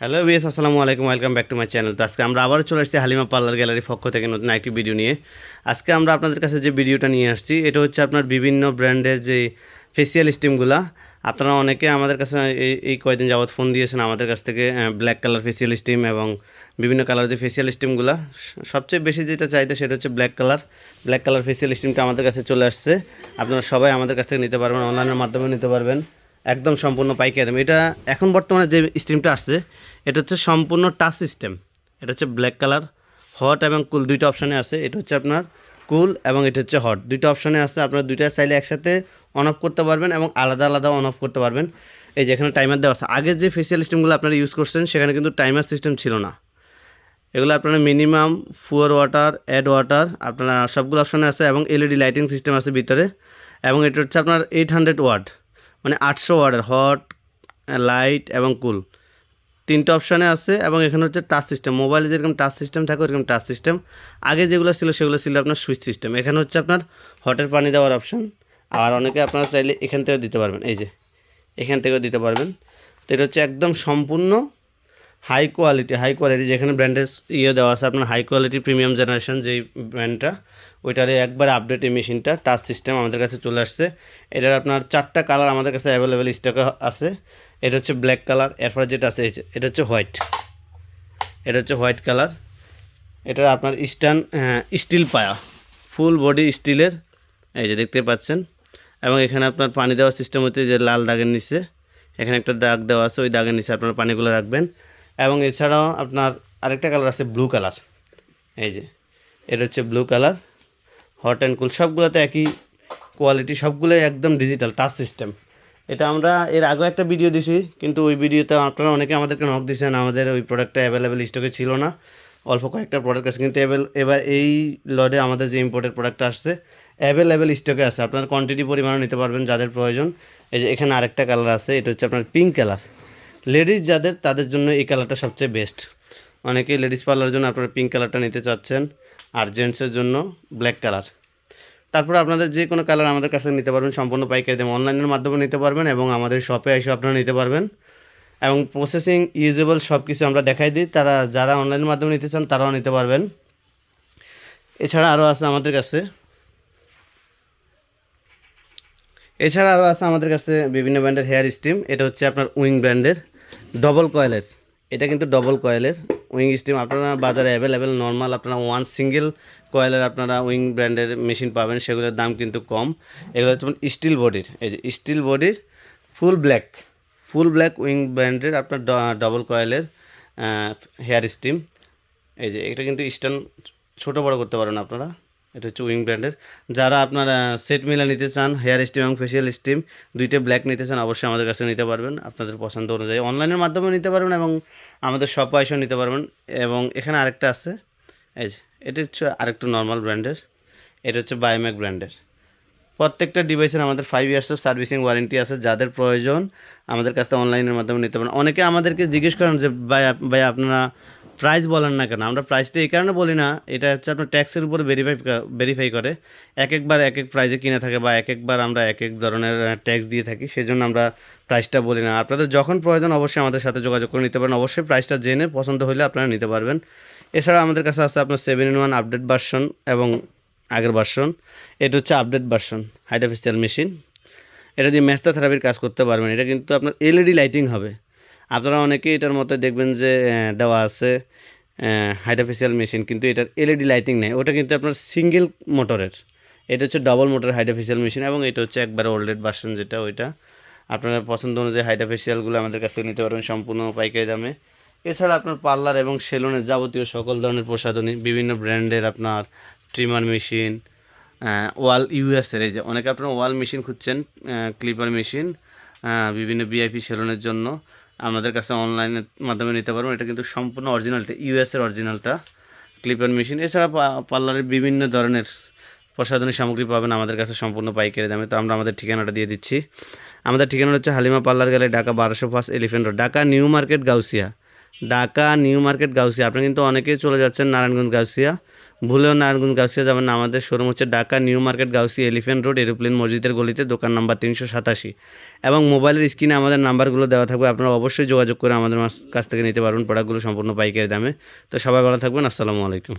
Hello BS আসসালামু আলাইকুম welcome back to my channel তো আজকে আমরা আবারও চলে আসছি হালিমা পার্লার গ্যালারির পক্ষ থেকে নতুন একটি ভিডিও নিয়ে। আজকে আমরা আপনাদের কাছে যে ভিডিওটা নিয়ে আসছি, এটা হচ্ছে আপনার বিভিন্ন ব্র্যান্ডের যে ফেসিয়াল স্টিমগুলা আপনারা অনেকে আমাদের কাছে এই এই কয়দিন যাবৎ ফোন দিয়েছেন আমাদের কাছ থেকে ব্ল্যাক কালার ফেসিয়াল স্টিম এবং বিভিন্ন কালার যে ফেসিয়াল স্টিমগুলা সবচেয়ে বেশি যেটা চাইতে সেটা হচ্ছে black colour black colour facial স্টিমটা আমাদের কাছে চলে আসছে। আপনারা সবাই আমাদের কাছ থেকে নিতে পারবেন অনলাইনের মাধ্যমে নিতে পারবেন। একদম সম্পূর্ণ পাইকারি দাম। এটা এখন বর্তমানে যে স্টিমটা আসছে, এটা হচ্ছে সম্পূর্ণ টাচ সিস্টেম এটা হচ্ছে ব্ল্যাক কালার হট এবং কুল দুইটা অপশানে আছে। এটা হচ্ছে আপনার কুল এবং এটা হচ্ছে হট দুইটা অপশানে আছে, আপনার দুইটা চাইলে একসাথে অন অফ করতে পারবেন এবং আলাদা আলাদা অন অফ করতে পারবেন। এই যে এখানে টাইমার দেওয়া আছে। আগে যে ফেসিয়াল স্টিমগুলো আপনারা ইউজ করছেন, সেখানে কিন্তু টাইমার সিস্টেম ছিল না। এগুলো আপনারা minimum four water add water আপনারা সবগুলো অপশানে আছে এবং এলইডি লাইটিং সিস্টেম আছে ভিতরে। এবং এটা হচ্ছে আপনার এইট হান্ড্রেড ওয়াট মানে আটশো ওয়াটের হট লাইট এবং কুল তিনটে অপশানে আছে এবং এখানে হচ্ছে টাচ সিস্টেম মোবাইলে যেরকম টাচ সিস্টেম থাকে, ওরকম টাচ সিস্টেম আগে যেগুলো ছিল, সেগুলো ছিল আপনার সুইচ সিস্টেম এখানে হচ্ছে আপনার হটের পানি দেওয়ার অপশান আর অনেকে আপনারা চাইলে এখান থেকেও দিতে পারবেন। এই যে, এখান থেকেও দিতে পারবেন। তো এটা হচ্ছে একদম সম্পূর্ণ হাই কোয়ালিটি হাই কোয়ালিটি যেখানে ব্র্যান্ডের ইয়ে দেওয়া আছে, আপনার হাই কোয়ালিটি প্রিমিয়াম জেনারেশন যেই ব্র্যান্ডটা ওইটারে একবার আপডেট এই মেশিনটা টাচ সিস্টেম আমাদের কাছে চলে আসছে। এটার আপনার চারটা কালার আমাদের কাছে অ্যাভেলেবেল স্টকে আছে। এটা হচ্ছে ব্ল্যাক কালার এরপরে যেটা আছে এটা হচ্ছে হোয়াইট এটা হচ্ছে হোয়াইট কালার এটা আপনার স্টান স্টিল পায়া। ফুল বডি স্টিলের এই যে দেখতে পাচ্ছেন। এবং এখানে আপনার পানি দেওয়ার সিস্টেম হচ্ছে যে লাল দাগের নিচে। এখানে একটা দাগ দেওয়া আছে, ওই দাগের নিচে আপনার পানিগুলো রাখবেন। এবং এছাড়াও আপনার আরেকটা কালার আছে ব্লু কালার। এই যে, এটা হচ্ছে blue colour, hot and cool, সবগুলোতে একই কোয়ালিটি, সবগুলোই একদম ডিজিটাল, টাচ সিস্টেম। এটা আমরা এর আগেও একটা ভিডিও দিছি, কিন্তু ওই ভিডিওতে আপনারা অনেকে আমাদেরকে নক দিয়েছেন আমাদের ওই প্রোডাক্টটা অ্যাভেলেবেল স্টকে ছিল না। অল্প কয়েকটা প্রোডাক্ট আছে, কিন্তু এবার এই লডে আমাদের যে ইম্পোর্টেড প্রোডাক্টটা আসছে অ্যাভেলেবেল স্টকে আছে। আপনার কোয়ান্টিটি পরিমাণও নিতে পারবেন যাদের প্রয়োজন। এই যে এখানে আরেকটা কালার আছে, এটা হচ্ছে আপনার পিঙ্ক কালার। লেডিস যাদের, তাদের জন্য এই কালারটা সবচেয়ে বেস্ট অনেকে লেডিস পার্লারের জন্য আপনারা পিঙ্ক কালারটা নিতে চাচ্ছেন আর জেন্টসের জন্য ব্ল্যাক কালার তারপরে আপনাদের যে কোনো কালার আমাদের কাছে নিতে পারবেন, সম্পূর্ণ পাইকারি দাম অনলাইনের মাধ্যমে নিতে পারবেন এবং আমাদের শপে এসে আপনারা নিতে পারবেন। এবং প্রসেসিং ইউজেবল সব কিছু আমরা দেখাই দিই। তারা, যারা অনলাইনের মাধ্যমে নিতে চান, তারাও নিতে পারবেন। এছাড়া আরও আছে আমাদের কাছে। এছাড়া আরও আছে আমাদের কাছে বিভিন্ন ব্র্যান্ডের হেয়ার স্টিম এটা হচ্ছে আপনার উইং ব্র্যান্ডের। ডবল কয়েলের এটা কিন্তু ডবল কয়েলের উইং স্টিম আপনারা বাজারে অ্যাভেলেবেল নর্মাল আপনারা ওয়ান সিঙ্গেল কয়েলের আপনারা উইং ব্র্যান্ডের মেশিন পাবেন, সেগুলোর দাম কিন্তু কম। এগুলো হচ্ছে স্টিল বডির এই যে স্টিল বডির full black full black wing ব্র্যান্ডের আপনার ডবল কয়েলের হেয়ার স্টিম এই যে এটা কিন্তু স্ট্যান্ড ছোটো বড় করতে পারেন আপনারা। এটা হচ্ছে উইং ব্র্যান্ডের। যারা আপনারা সেট মিলা নিতে চান, হেয়ার স্টিম এবং ফেসিয়াল স্টিম, দুইটা ব্ল্যাক নিতে চান, অবশ্যই আমাদের কাছে নিতে পারবেন। আপনাদের পছন্দ অনুযায়ী অনলাইনের মাধ্যমে নিতে পারবেন এবং আমাদের শপ এসেও নিতে পারবেন। এবং এখানে আরেকটা আছে, এই যে, এটা হচ্ছে আরেকটা নর্মাল ব্র্যান্ডের। এটা হচ্ছে বায়োম্যাক ব্র্যান্ডের। প্রত্যেকটা ডিভাইসের আমাদের ফাইভ ইয়ার্সের সার্ভিসিং ওয়ারেন্টি আছে। যাদের প্রয়োজন, আমাদের কাছে অনলাইনের মাধ্যমে নিতে পারেন। অনেকে আমাদেরকে জিজ্ঞেস করেন যে, ভাই ভাই, আপনারা প্রাইস বলেন না কেন, আমরা প্রাইসটা এই কারণে বলি না, এটা হচ্ছে আপনার ট্যাক্সের উপরে ভেরিফাই ভেরিফাই করে। এক একবার এক এক প্রাইজে কিনে থাকে বা এক একবার আমরা এক এক ধরনের ট্যাক্স দিয়ে থাকি, সেজন্য আমরা প্রাইসটা বলি না। আপনাদের যখন প্রয়োজন অবশ্যই আমাদের সাথে যোগাযোগ করে নিতে পারেন। অবশ্যই প্রাইসটা জেনে পছন্দ হলে আপনারা নিতে পারবেন। এছাড়া আমাদের কাছে আছে আপনার seven in one update version এবং আগের ভার্সন এটা হচ্ছে আপডেট ভার্সন হাইড্রোফেসিয়াল মেশিন এটা দিয়ে ম্যাস্তা থেরাপির কাজ করতে পারবেন। এটা কিন্তু আপনার এলইডি লাইটিং হবে। আপনারা অনেকেই এটার মধ্যে দেখবেন যে দেওয়া আছে হাইড্রোফেসিয়াল মেশিন কিন্তু এটার এলইডি লাইটিং নেই। ওটা কিন্তু আপনার সিঙ্গেল মোটরের এটা হচ্ছে ডবল মোটর হাইড্রোফেসিয়াল মেশিন এবং এটা হচ্ছে একবার ওল্ডেড বাসন যেটা ওইটা। আপনারা পছন্দ অনুযায়ী হাইড্রোফেসিয়ালগুলো আমাদের কাছ থেকে নিতে পারবেন সম্পূর্ণ পাইকারি দামে। এছাড়া আপনার পার্লার এবং সেলুনের যাবতীয় সকল ধরনের প্রসাধনী, বিভিন্ন ব্র্যান্ডের আপনার ট্রিমার মেশিন ওয়াল ইউএসের এই যে অনেকে আপনার ওয়াল মেশিন খুঁজছেন ক্লিপার মেশিন বিভিন্ন বিআইপি সেলুনের জন্য। আমাদের কাছে অনলাইনের মাধ্যমে নিতে পারবেন। এটা কিন্তু সম্পূর্ণ অরিজিনালটা ইউএসের অরিজিনালটা ক্লিপার মেশিন এছাড়া পার্লারের বিভিন্ন ধরনের প্রসাধনী সামগ্রী পাবেন আমাদের কাছে সম্পূর্ণ পাইকারি দামে। তো আমরা আমাদের ঠিকানাটা দিয়ে দিচ্ছি। আমাদের ঠিকানা হচ্ছে হালিমা পার্লার গেলে ঢাকা বারোশো পাঁচ elephant road Dhaka new market, Gausia. Dhaka, new market, Gausia. আপনি কিন্তু অনেকেই চলে যাচ্ছেন নারায়ণগঞ্জ, গাউসিয়া। ভুলেও নারায়ণগঞ্জ, গাউসিয়া যাবেন আমাদের শোরুম হচ্ছে Dhaka, new market Gausia elephant road, aeroplane মসজিদের গলিতে, দোকান নাম্বার তিনশো সাতাশি। এবং মোবাইলের স্ক্রিনে আমাদের নাম্বারগুলো দেওয়া থাকবে। আপনারা অবশ্যই যোগাযোগ করে আমাদের কাছ থেকে নিতে পারবেন। প্রোডাক্টগুলো সম্পূর্ণ পাইকারি দামে। তো সবাই ভালো থাকবেন। আসসালামু আলাইকুম।